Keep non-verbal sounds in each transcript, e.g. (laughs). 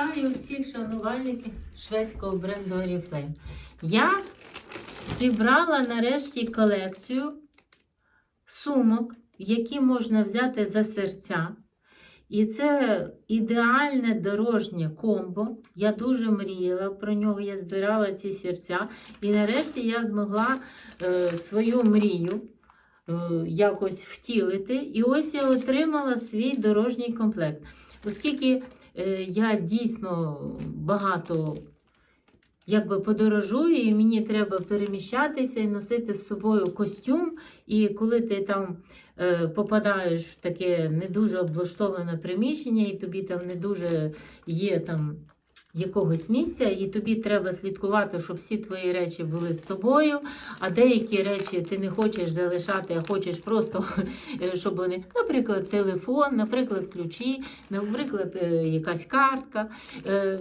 Вітаю всіх шанувальників шведського бренду Oriflame. Я зібрала нарешті колекцію сумок, які можна взяти за серця. І це ідеальне дорожнє комбо. Я дуже мріяла про нього, я збирала ці серця. І нарешті я змогла е, свою мрію е, якось втілити. І ось я отримала свій дорожній комплект. Оскільки я дійсно багато якби подорожую, і мені треба переміщатися і носити з собою костюм. І коли ти там е, попадаєш в таке не дуже облаштоване приміщення, і тобі там не дуже є там якогось місця, і тобі треба слідкувати, щоб всі твої речі були з тобою, а деякі речі ти не хочеш залишати, а хочеш просто, (laughs) е, щоб вони, наприклад, телефон, наприклад, ключі, наприклад, е, якась картка. Е,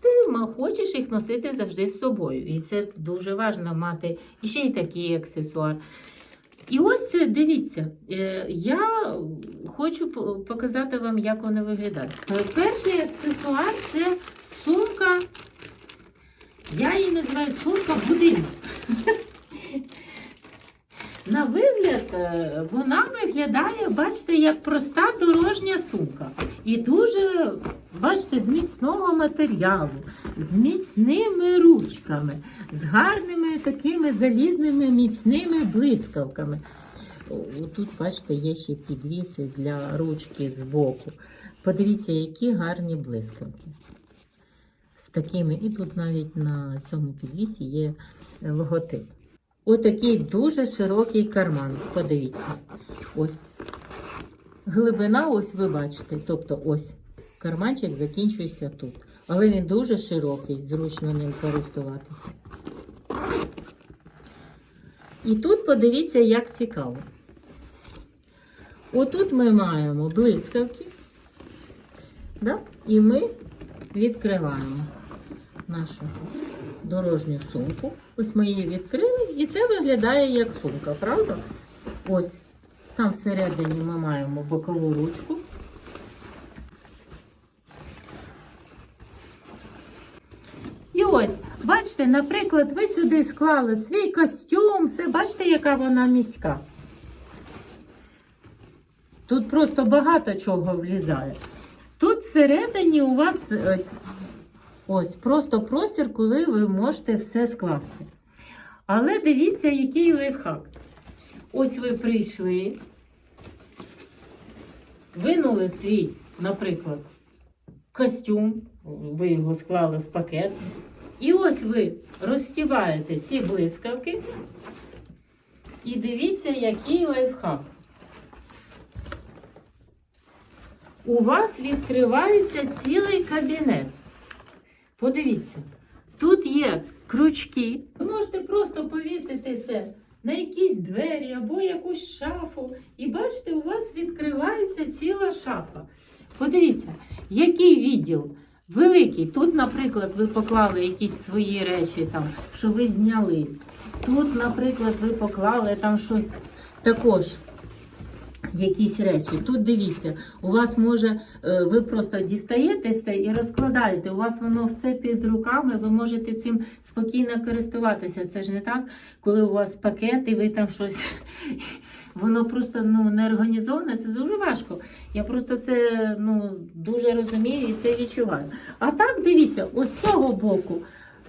Ти хочеш їх носити завжди з собою. І це дуже важливо мати і ще й такий аксесуар. І ось дивіться, я хочу показати вам, як вони виглядають. Перший аксесуар це сумка. Я її називаю сумка будинок. На вигляд, е, вона виглядає, бачите, як проста дорожня сумка. І дуже, бачите, з міцного матеріалу, з міцними ручками, з гарними такими залізними міцними блискавками. Тут, бачите, є ще підвіси для ручки з боку. Подивіться, які гарні блискавки. Такими, і тут навіть на цьому підвісі є е, логотип. Отакий дуже широкий карман. Подивіться. Ось. Глибина, ось ви бачите. Тобто ось карманчик закінчується тут. Але він дуже широкий, зручно ним користуватися. І тут подивіться, як цікаво. Отут ми маємо блискавки. Да? І ми відкриваємо нашу дорожню сумку. Ось ми її відкрили, і це виглядає як сумка, правда? Ось там всередині ми маємо бокову ручку. І ось, бачите, наприклад, ви сюди склали свій костюм, все, бачите, яка вона міська. Тут просто багато чого влізає. Тут всередині у вас е, ось просто простір, коли ви можете все скласти. Але дивіться, який лайфхак. Ось ви прийшли, винули свій, наприклад, костюм, ви його склали в пакет. І ось ви розстібаєте ці блискавки. І дивіться, який лайфхак. У вас відкривається цілий кабінет. Подивіться, тут є крючки. Ви можете просто повісити це на якісь двері або якусь шафу. І бачите, у вас відкривається ціла шафа. Подивіться, який відділ великий. Тут, наприклад, ви поклали якісь свої речі, там, що ви зняли. Тут, наприклад, ви поклали там щось також. Якісь речі. Тут дивіться, у вас може, е, ви просто дістаєте все і розкладаєте. У вас воно все під руками, ви можете цим спокійно користуватися. Це ж не так, коли у вас пакет і ви там щось. (laughs) Воно просто ну, не організоване, це дуже важко. Я просто це ну, дуже розумію і це відчуваю. А так, дивіться, ось цього боку.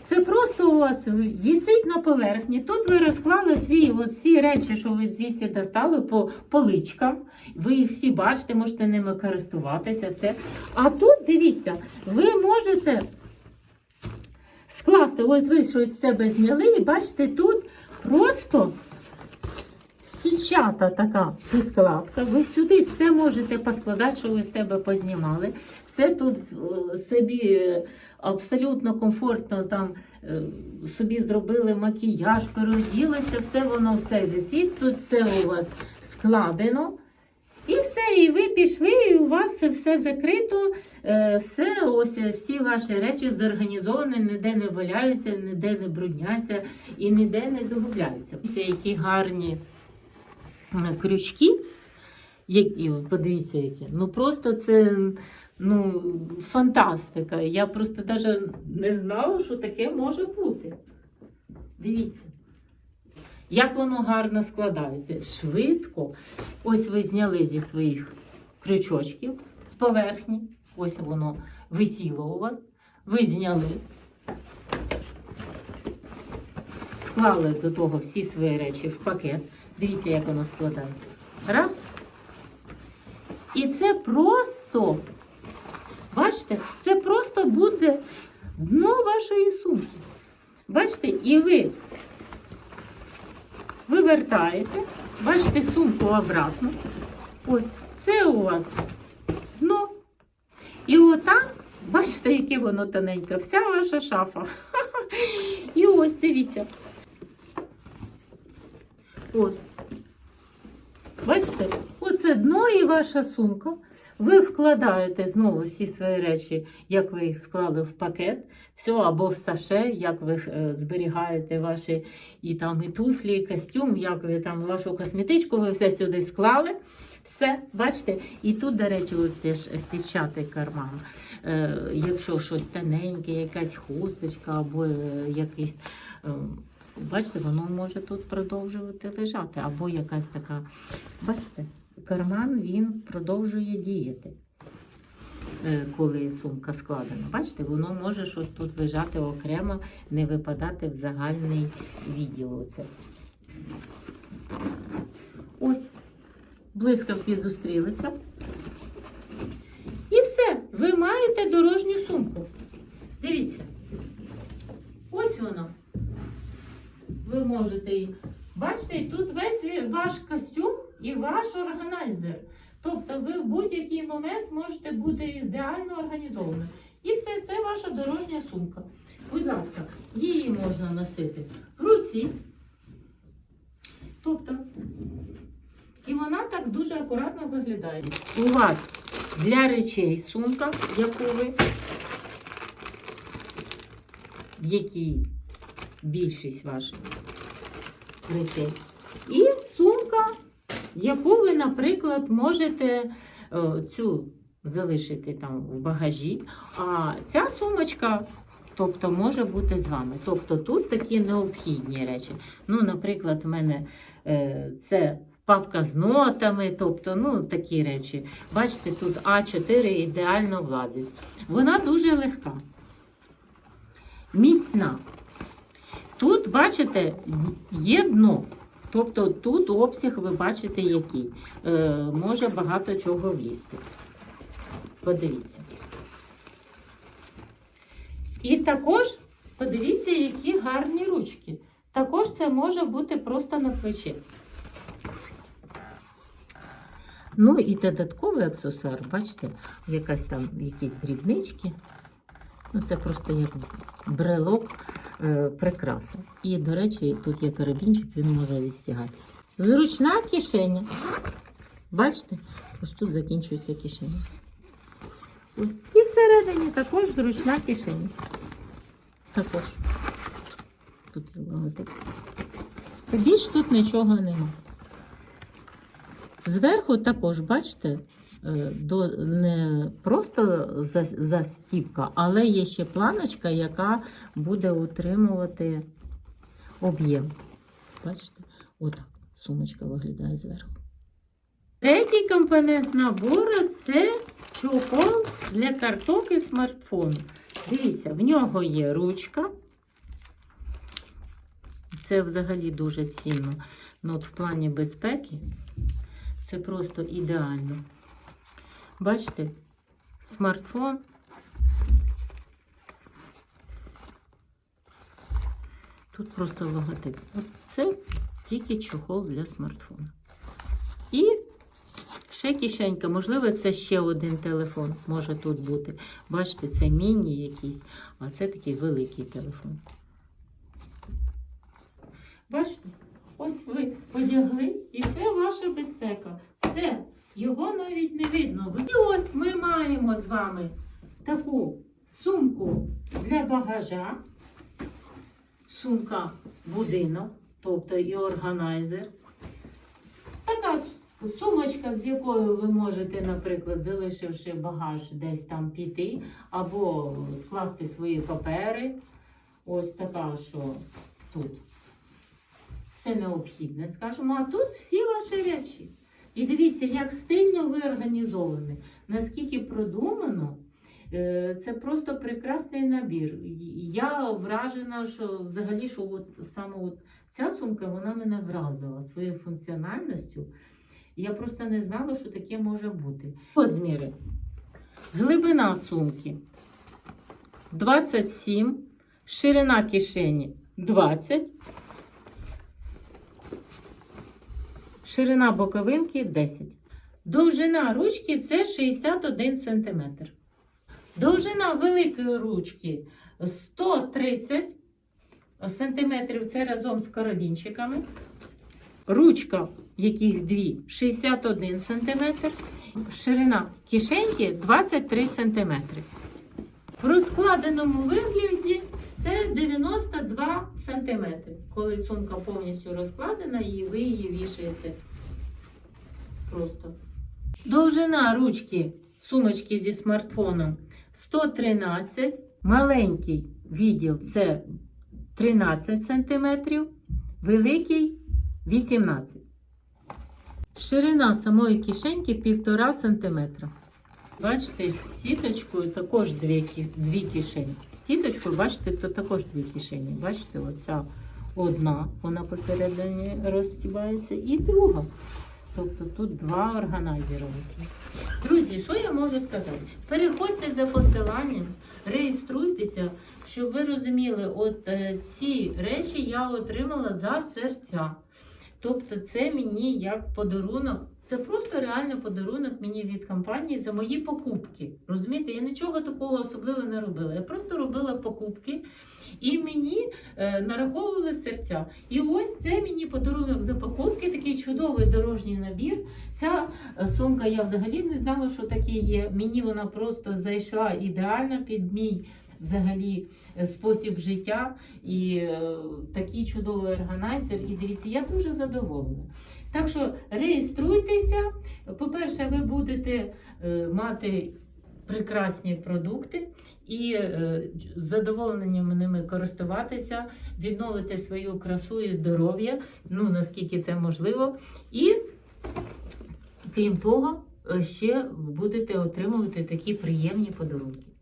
Це просто у вас вісить на поверхні. Тут ви розклали свої всі речі, що ви звідси достали по поличкам. Ви їх всі бачите, можете ними користуватися. все. А тут дивіться, ви можете скласти, ось ви щось з себе зняли, і бачите, тут просто січата така підкладка. Ви сюди все можете поскладати, що ви себе познімали. Все тут е, собі е, абсолютно комфортно там е, собі зробили макіяж, переоділися, все воно все висить. Тут все у вас складено. І все, і ви пішли, і у вас все закрито, все, ось всі ваші речі зорганізовані, ніде не валяються, ніде не брудняться і ніде не загубляються. Це які гарні крючки. Які, подивіться, які. Ну просто це ну, фантастика. Я просто навіть не знала, що таке може бути. Дивіться. Як воно гарно складається. Швидко. Ось ви зняли зі своїх крючочків з поверхні. Ось воно висіло у вас. Ви зняли. Склали до того всі свої речі в пакет. Дивіться, як воно складається. Раз. І це просто, бачите, це просто буде дно вашої сумки. Бачите, і ви вивертаєте, бачите сумку обратно. Ось, це у вас дно. І отам, бачите, яке воно тоненьке, вся ваша шафа. (laughs) І ось, дивіться. От. Бачите, оце дно і ваша сумка. Ви вкладаєте знову всі свої речі, як ви їх склали в пакет, все або в саше, як ви е, зберігаєте ваші і там і туфлі, і костюм, як ви там вашу косметичку, ви все сюди склали. Все, бачите? І тут, до речі, оце ж січатий карман. Е, якщо щось тоненьке, якась хусточка або е, якийсь. Бачите, воно може тут продовжувати лежати. Або якась така, бачите, карман він продовжує діяти, е, коли сумка складена. Бачите, воно може щось тут лежати окремо, не випадати в загальний відділ. Оце. Ось, блискавки зустрілися. І все, ви маєте дорожню сумку. Дивіться. Ось воно ви можете її. Бачите, тут весь ваш костюм і ваш органайзер. Тобто ви в будь-який момент можете бути ідеально організованим. І все це ваша дорожня сумка. Будь ласка, її можна носити в руці. Тобто, і вона так дуже акуратно виглядає. У вас для речей сумка, яку ви, в якій більшість ваших речей. І сумка, яку ви, наприклад, можете е, цю залишити там в багажі. А ця сумочка, тобто, може бути з вами. Тобто тут такі необхідні речі. Ну, наприклад, в мене е, це. Папка з нотами, тобто, ну, такі речі. Бачите, тут А4 ідеально влазить. Вона дуже легка, міцна. Тут, бачите, є дно. Тобто тут обсяг, ви бачите, який. Е, може багато чого влізти. Подивіться. І також подивіться, які гарні ручки. Також це може бути просто на плечі. Ну і додатковий аксесуар, бачите, якась там якісь дрібнички. Ну, це просто як брелок прикраса. І, до речі, тут є карабінчик, він може відстягатися. Зручна кишеня. Бачите? Ось тут закінчується кишеня. Ось. І всередині також зручна кишеня. Також. Тут є логотип. Більш тут нічого нема. Зверху також, бачите, е, до, не просто за- застіпка, але є ще планочка, яка буде утримувати об'єм. Бачите? Отак сумочка виглядає зверху. Третій компонент набору це чохол для карток і смартфону. Дивіться, в нього є ручка. Це взагалі дуже цінно. Ну, от в плані безпеки це просто ідеально. Бачите, смартфон. Тут просто логотип. Це тільки чохол для смартфона. І ще кишенька. Можливо, це ще один телефон може тут бути. Бачите, це міні якийсь, а це такий великий телефон. Бачите? Ось ви одягли, і це ваша безпека. Все, його навіть не видно. І ось ми маємо з вами таку сумку для багажа, сумка будинок, тобто і органайзер. Така Сумочка, з якою ви можете, наприклад, залишивши багаж, десь там піти, або скласти свої папери. Ось така, що тут все необхідне, скажімо, а тут всі ваші речі. І дивіться, як стильно ви організовані, наскільки продумано. Е, Це просто прекрасний набір. Я вражена, що взагалі, що от саме от ця сумка вона мене вразила своєю функціональністю. Я просто не знала, що таке може бути. Розміри. Глибина сумки 27, ширина кишені 20, ширина боковинки 10. Довжина ручки це 61 см. Довжина великої ручки 130 см, це разом з карабінчиками. Ручка, яких дві, 61 см. Ширина кишеньки 23 см. В розкладеному вигляді це 92 см. Коли сумка повністю розкладена, і ви її вішаєте просто. Довжина ручки сумочки зі смартфоном 113. Маленький відділ це 13 см, великий 18 Ширина самої кишеньки 1,5 см. Бачите, з сіточкою також дві, дві кишені. З сіточкою, бачите, то також дві кишені. Бачите, оця одна, вона посередині розстібається, і друга. Тобто тут два органайзери. Друзі, що я можу сказати? Переходьте за посиланням, реєструйтеся, щоб ви розуміли, от е, ці речі я отримала за серця. Тобто, це мені як подарунок. Це просто реально подарунок мені від компанії за мої покупки. Розумієте, я нічого такого особливо не робила. Я просто робила покупки і мені е, нараховували серця. І ось це мені подарунок за покупки, такий чудовий дорожній набір. Ця е, сумка я взагалі не знала, що таке є. Мені вона просто зайшла ідеально під мій взагалі е, спосіб життя і е, такий чудовий органайзер. І дивіться, я дуже задоволена. Так що реєструйтеся. По-перше, ви будете е, мати прекрасні продукти і з задоволенням ними користуватися, відновити свою красу і здоров'я, ну наскільки це можливо. І крім того, ще будете отримувати такі приємні подарунки.